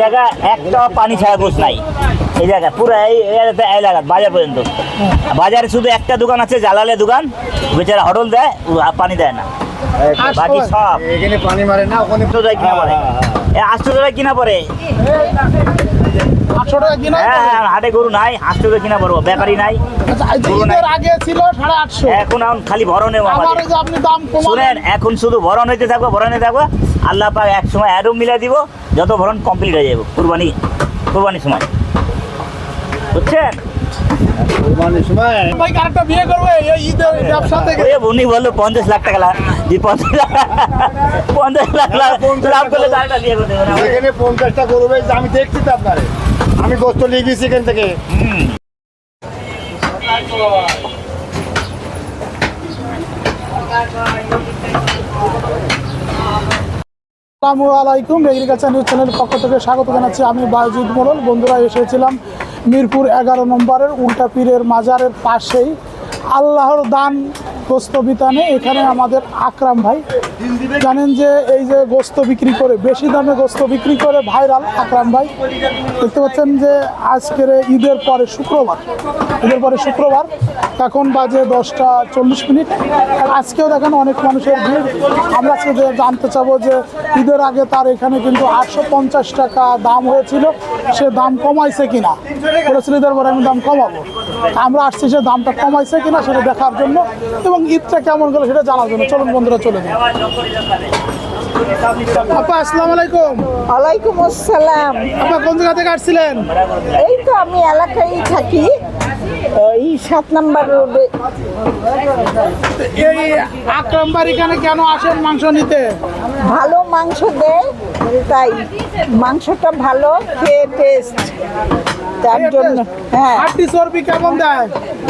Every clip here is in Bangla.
জায়গা একটা পানি ছাড়া গোস নাই। এই জায়গা পুরো এই এলাকা বাজার পর্যন্ত। বাজারে শুধু একটা দোকান আছে জালালে দোকান। বেচারা হটল দেয় পানি দেয় না। বাকি সব। এখানে পানি মারে না ওখানে টাকা কিনা পড়ে। এ আটশো টাকা কিনা হ্যাঁ হ্যাঁ হাটে গরু নাই আটশো টাকা কিনা পড়ব ব্যাপারই নাই। আচ্ছা, এই যে ঈদের আগে ছিল সাড়ে আটশো। এখন এখন খালি ভরণে আপনি দাম শুনেন এখন শুধু ভরণ হইতে থাকব ভরণ থাকব। আল্লাহ পাক এক সময় অ্যাডও মিলাই দিব যত ভরণ কমপ্লিট হয়ে যাবে কুরবানি কুরবানির সময়। বুঝছেন? উনি বলল পঞ্চাশ লাখ টাকা পঞ্চাশ লাখ পঞ্চাশ লাভ করলে এখানে পঞ্চাশটা রয়েছে আমি দেখছি তো আপনারে। আমি গোস্ত নিয়ে গেছি এখান থেকে। হুম। আসসালামু আলাইকুম। এগ্রিকালচার নিউজ চ্যানেলের পক্ষ থেকে স্বাগত জানাচ্ছি। আমি বায়ুজিৎ মোড়ল। বন্ধুরা, এসেছিলাম মিরপুর এগারো নম্বরের উল্টা পীরের মাজারের পাশেই। আল্লাহর দান গোস্ত বিতানে এখানে আমাদের আকরাম ভাই। জানেন যে এই যে গোস্ত বিক্রি করে, বেশি দামে গোস্ত বিক্রি করে ভাইরাল আকরাম ভাই। দেখতে পাচ্ছেন যে আজকের ঈদের পরে শুক্রবার, ঈদের পরে শুক্রবার, এখন বাজে দশটা চল্লিশ মিনিট। আজকেও দেখেন অনেক মানুষের ভিড়। আমরা আজকে জানতে চাবো যে ঈদের আগে তার এখানে কিন্তু আটশো পঞ্চাশ টাকা দাম হয়েছিল, সে দাম কমাইছে কিনা? বলেছিল, ঈদের পরে আমি দাম কমাবো। আমরা আসছি, সে দামটা কমাইছে কিনা সেটা দেখার জন্য। এবং ঈদটা কেমন গেল সেটা জানার জন্য। চলুন বন্ধুরা চলে যান আপা আসসালামু আলাইকুম। ওয়ালাইকুম আসসালাম। আপা কোন জায়গা থেকে আসছিলেন? এই তো আমি এলাকায় থাকি। এই সাত নাম্বার রোডে। এই আকরাম এখানে কেন আসেন মাংস নিতে? ভালো মাংস দেয় তাই মাংসটা ভালো খেয়ে টেস্ট তার জন্য হ্যাঁ। হাড্ডি চর্বি কেমন দেয়?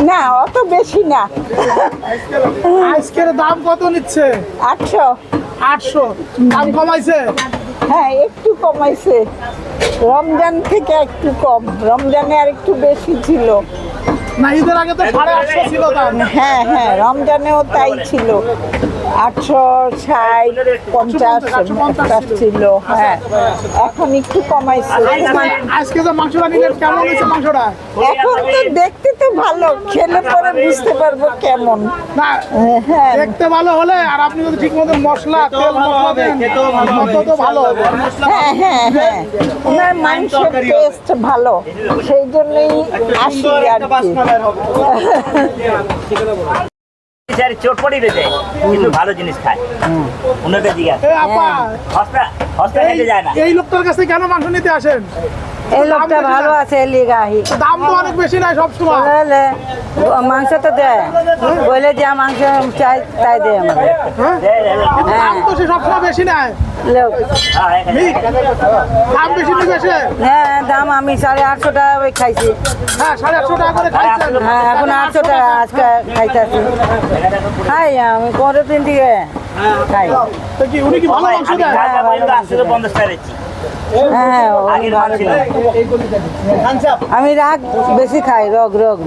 না অত বেশি না। আজকের দাম কত নিচ্ছে? আটশো। আটশো। দাম কমাইছে? হ্যাঁ একটু কমাইছে। রমজান থেকে একটু কম। রমজানে আর একটু বেশি ছিল। না ঈদের আগে তো সাড়ে আটশো ছিল হ্যাঁ হ্যাঁ রমজানেও তাই ছিল। আটশো ষাট পঞ্চাশ একটা ছিল হ্যাঁ। এখন একটু কমাইছে। আজকে যে মাংসটা নিলেন কেমন হয়েছে মাংসটা? এখন তো দেখতে তো ভালো খেলে পরে বুঝতে পারব কেমন। হ্যাঁ। দেখতে ভালো হলে আর আপনি যদি ঠিক মতো মশলা তেল মশলা দেন তো ভালো হবে। হ্যাঁ হ্যাঁ হ্যাঁ। ওনার মাংসের টেস্ট ভালো সেই জন্যই আসি আর কি। স্যার চটপটি রয়েছে কিন্তু ভালো জিনিস খায়। উন্নতের জিজ্ঞাসা হস্তা হস্তা খেতে যায় না। এই লোকটার কাছে কেন মাংস নিতে আসেন? এই লোকটা ভালো আছে লিগাহি দাম তো অনেক বেশি নাই সব সময় বলে মাংস তো দেয় বলে যা মাংস চাই তাই দেয় আমাদের কিন্তু তো সে সবসময় বেশি নাই হ্যাঁ, দাম বেশি নিবে হ্যাঁ দাম আমি সাড়ে আটশো টাকা ওই খাইছি। হ্যাঁ সাড়ে আটশো টাকা করে খাইছেন হ্যাঁ এখন আটশো টাকা আজকে খাইতেছি। খাই আমি পনেরো দিন থেকে খাই। তো কি উনি কি ভালো মাংস দেয়? হ্যাঁ হ্যাঁ। আমি রাগ বেশি খাই রগ রগ।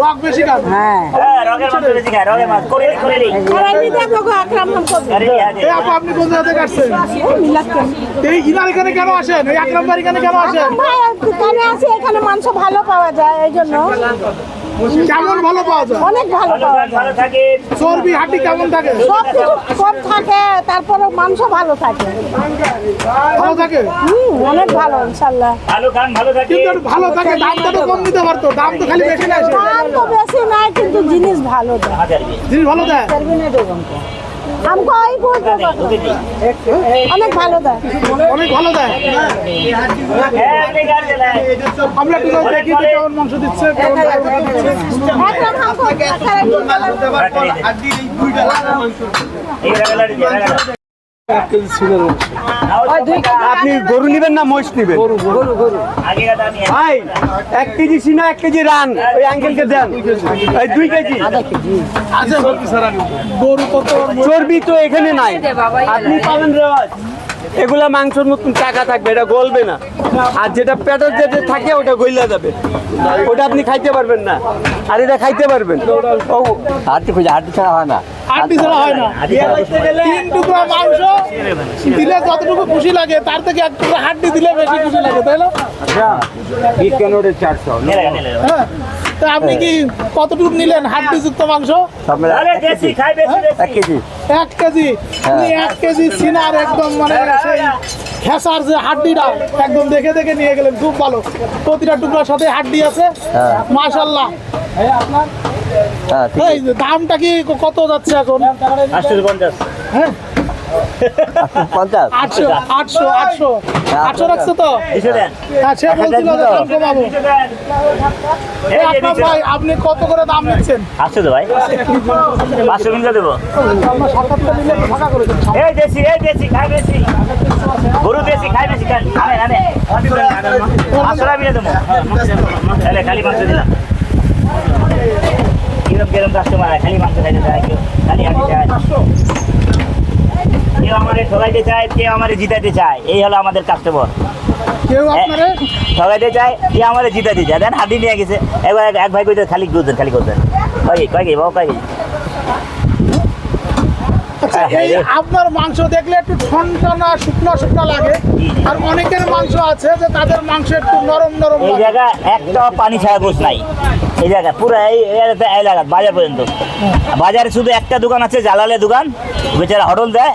রক বেশি হ্যাঁ। হ্যাঁ রগের মাছ বেশি খায় রগের মাছ করে নি করে নি। করে নি, হ্যাঁ, এই আপা আপনি কোন জায়গা থেকে আসছেন ইনার এখানে কেন আসেন? আকরাম এখানে কেন আসেন? এখানে মাংস ভালো পাওয়া যায় এই জন্য। কেমন ভালো পাওয়া যায়? অনেক ভালো পাওয়া থাক, চর্বি হাঁটি কেমন থাকে? সব কিছু কম থাকে তারপরে মাংস ভালো থাকে। ভালো থাকে? হুম অনেক ভালো ইনশাল্লাহ। ভালো খান ভালো থাকে কিন্তু ভালো থাকে দামটা তো কম দিতে পারতো দাম তো খালি বেশি না দাম তো বেশি নাই কিন্তু জিনিস ভালো দেয়। জিনিস ভালো দেয়? আমকো ওই বলতে ঢুকেছি অনেক ভালো দেয় অনেক ভালো দেয় হ্যাঁ আপনি গাড়ি চালায় আমরা একটু দেখি যে কেমন মাংস দিচ্ছে কেমন একদম আমকো আপনি গরু নিবেন না মহিষ নিবেন? ভাই এক কেজি সিনা এক কেজি রান। ওই আঙ্কেলকে দেন। এই দুই কেজি। আচ্ছা গরু চর্বি তো এখানে নাই। আপনি পাবেন রেওয়াজ এগুলা মাংসের মতন টাকা থাকবে এটা গলবে না। আর যেটা পেটের যেটা থাকে ওটা গইলা যাবে। ওটা আপনি খাইতে পারবেন না। আর এটা খাইতে পারবেন। ও হাড্ডি খুঁজে হাড্ডি ছাড়া হয় না। আটটি ছাড়া হয় না। তিন টুকরা মাংস দিলে যতটুকু খুশি লাগে তার থেকে এক টুকরা হাড্ডি দিলে বেশি খুশি লাগে তাই না? নেলে, নেলে। হ্যাঁ। তা আপনি কি কতটুকু নিলেন? হাড্ডি যুক্ত মাংস। এক কেজি। এক কেজি। আপনি এক কেজি সিনার একদম মানে সেই খেসার যে হাড্ডিটা একদম দেখে দেখে নিয়ে গেলেন খুব ভালো। প্রতিটা টুকরার সাথে হাড্ডি আছে। মাশাল্লাহ এই যে দামটা কি কত যাচ্ছে এখন? আটশো পঞ্চাশ। হ্যাঁ। পঞ্চাশ আটশো আটশো আটশো। আটশো রাখছে তো? হ্যাঁ সে বলছিল যে দাম কমাবো দুশো দেন। এই এই যে আপনার ভাই আপনি কত করে দাম নিচ্ছেন? আটশো তো ভাই। পাঁচশো মিনিট দেবো? আমরা সাতাত্তর নিলে একটু ফাঁকা করে দেন এই দেশি এই দেশি খাই বেশি গরু দেশি খাই বেশি খান। আনে আনে। পাঁচশো টাকা দেবো। তাহলে খালি মাংস দিলাম। কিরম কিরম কাস্টমার খালি মাংস খাইতে চায় কেউ। খালি চায় কেউ আমারে ঠকাইতে চায় কেউ আমারে জিতাইতে চায় এই হলো আমাদের কাস্টমার কেউ আপনারে? ঠকাইতে চায় কে আমারে জিতাইতে চায়। দেন নিয়ে গেছে। একবার এক- ভাই কইতে খালি গুজেন খালি করতেন কয় কি, কয় কি বাবা কয়? আচ্ছা হ্যাঁ, হ্যাঁ, আপনার মাংস দেখলে একটু ঠনঠনা শুকনো শুকনো লাগে। আর অনেকের মাংস আছে যে তাদের মাংস একটু নরম নরম এই জায়গা একটা পানি ছাড়া গোস নাই। এই জায়গা পুরো এই এলাকা এলাকা বাজার পর্যন্ত। বাজারে শুধু একটা দোকান আছে জালালে দোকান বেচারা হটল দেয়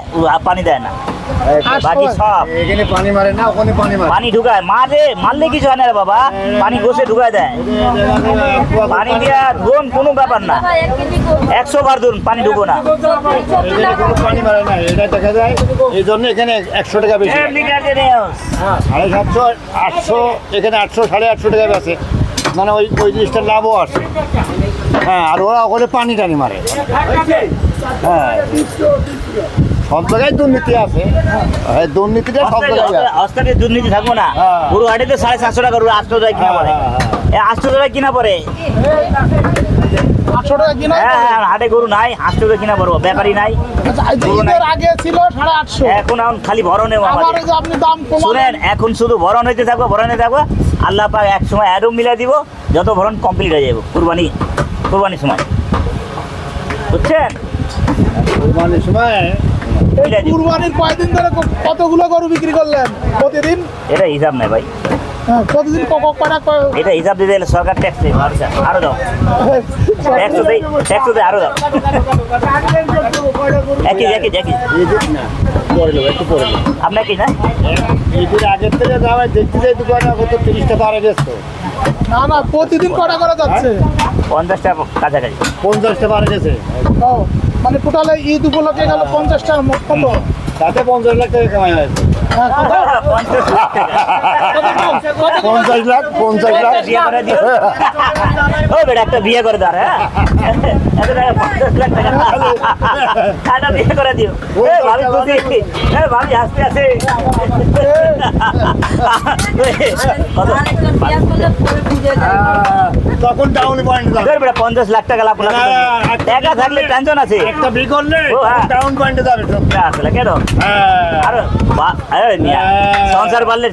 পানি দেয় না। বাকি সব। এখানে পানি মারে না ওখানে পানি মারে। পানি ঢুকায় মারে মারলে কিছু হয় না রে বাবা পানি গোসে ঢুকায় দেয়। পানি দিয়া ধুন কোনো ব্যাপার না। একশো বার ধরুন পানি ঢুকো না। পানি মারে না এটা দেখা যায় এই জন্য এখানে একশো টাকা বেশি। সাড়ে সাতশো আটশো এখানে আটশো সাড়ে আটশো টাকা আছে। মানে ওই ওই জিনিসটার লাভও আসে হ্যাঁ আর ওরা ওখানে পানি টানি মারে। হ্যাঁ। সব জায়গায় দুর্নীতি আছে। হ্যাঁ, দুর্নীতিটা সব জায়গায় আছে। অস্তাতে দুর্নীতি থাকব না। গরু পুরো হাটে সাড়ে সাতশো টাকা পুরো আটশো টাকা কিনা পড়ে আটশো টাকা কিনা পড়ে আটশো টাকা কিনা হ্যাঁ হ্যাঁ হাটে গরু নাই আটশো টাকা কিনা পড়ব ব্যাপারই নাই। আচ্ছা, ঈদের আগে ছিল সাড়ে আটশো। এখন এখন খালি ভরণে আপনি দাম শুনেন এখন শুধু ভরণ হইতে থাকব ভরণ থাকব। আল্লাহ পাক এক সময় অ্যাডও মিলাই দিব যত ভরণ কমপ্লিট হয়ে যাব কুরবানি কুরবানির সময়। বুঝছেন? কোরবানির সময়। কুরবানির কয়দিন ধরে কতগুলো গরু বিক্রি করলেন? প্রতিদিন? এটা হিসাব নাই ভাই। প্রতিদিন ক- ক- কয়টা এটা হিসাব দিতে গেলে সরকার ট্যাক্স দেবে আরও দাও। ট্যাক্স দেই ট্যাক্স দেয় আরও দাও। একই একই একই। না আপনার কি ঈদের আগের থেকে যাওয়ায় দেখতে যাই দোকানে কত তিরিশটা পারে গেছে না না প্রতিদিন কটা করে যাচ্ছে। পঞ্চাশটা কাছাকাছি। পঞ্চাশটা পারে গেছে ও মানে টোটালে ঈদ উপলক্ষে গেল পঞ্চাশটার কত? তাতে পঞ্চাশ লাখ টাকা কামাই হয়েছে। হ্যাঁ? পঞ্চাশ লাখ টাকা। পঞ্চাশ লাখ। বিয়ে করে ও বেটা একটা বিয়ে করে দাও হ্যাঁ? এত টাকা পঞ্চাশ লাখ টাকা। একটা বিয়ে করে দিও। ভাবি ভাবি। হাসতে আছে তখন ডাউন পয়েন্ট বেটা পঞ্চাশ লাখ টাকা লাভ না, টাকা থাকলে টেনশন আছে। একটা বি করলে হ্যাঁ। ডাউন পয়েন্টে যাবে আসলে কেন হ্যাঁ। আর বা- আরে মিয়া, হ্যাঁ। সংসার বাড়লে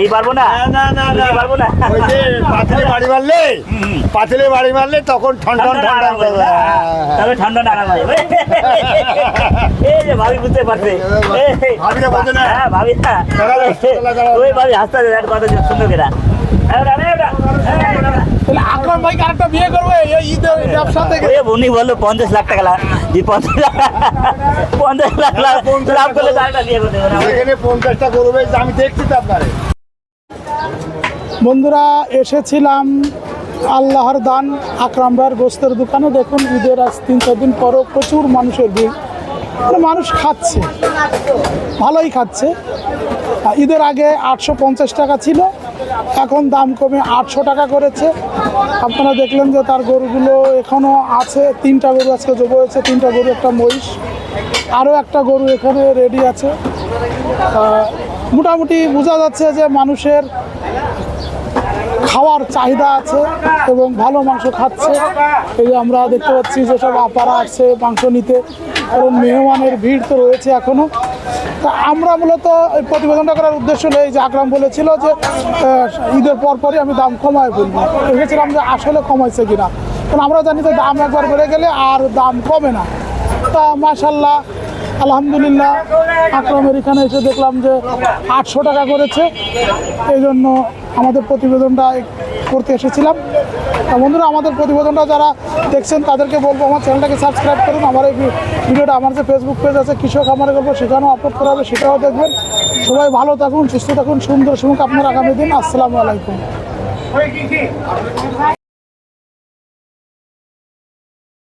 এই পারব না না, না, না। পারব না ওই যে পাতিলে বাড়ি মারলে। পাতিলে বাড়ি মারলে তখন ঠন ঠন ঠান্ডা ঠন আরাম হবে। তবে ঠান্ডা না আরাম হবে। এই যে ভাবি বুঝতে পারছে বোঝে না। হ্যাঁ ভাবি না দাঁড়াও। ওই ভাবি হাসতে আছে দেখ কত ভাই বিয়ে করবে এই ঈদের ব্যবসা থেকে। উনি বলল পঞ্চাশ লাখ টাকা লাভ। পঞ্চাশ লাখ পঞ্চাশ লাখ লাভ। করলে বিয়ে এখানে পঞ্চাশটা আমি দেখছি তো আপনারে। বন্ধুরা এসেছিলাম আল্লাহর দান আকরাম ভাইয়ের গোস্তের দোকানে। দেখুন ঈদের আজ তিন চার দিন পরও প্রচুর মানুষের ভিড়। মানে মানুষ খাচ্ছে ভালোই খাচ্ছে। ঈদের আগে আটশো পঞ্চাশ টাকা ছিল এখন দাম কমে আটশো টাকা করেছে। আপনারা দেখলেন যে তার গরুগুলো এখনও আছে। তিনটা গরু আজকে জব হয়েছে, তিনটা গরু, একটা মহিষ। আরও একটা গরু এখানে রেডি আছে। মোটামুটি বোঝা যাচ্ছে যে মানুষের খাওয়ার চাহিদা আছে এবং ভালো মাংস খাচ্ছে। এই আমরা দেখতে পাচ্ছি যেসব আপারা আসছে মাংস নিতে। কারণ মেহমানের ভিড় তো রয়েছে এখনও তা আমরা মূলত এই প্রতিবেদনটা করার উদ্দেশ্য নেই যে আকরাম বলেছিল যে ঈদের পরপরই আমি দাম কমায় ফেলব দেখেছিলাম যে আসলে কমাইছে কিনা। কারণ আমরা জানি যে দাম একবার বেড়ে গেলে আর দাম কমে না। তা মাশাল্লাহ আলহামদুলিল্লাহ, আকরামের এখানে এসে দেখলাম যে আটশো টাকা করেছে। এই জন্য আমাদের প্রতিবেদনটা করতে এসেছিলাম। তা বন্ধুরা, আমাদের প্রতিবেদনটা যারা দেখছেন, তাদেরকে বলব আমার চ্যানেলটাকে সাবস্ক্রাইব করুন। আমার এই ভিডিওটা, আমার যে ফেসবুক পেজ আছে, কৃষক আমার গল্প সেখানেও আপলোড করা হবে, সেটাও দেখবেন। সবাই ভালো থাকুন, সুস্থ থাকুন, সুন্দর সুমুখ আপনার আগামী দিন। আসসালামু আলাইকুম।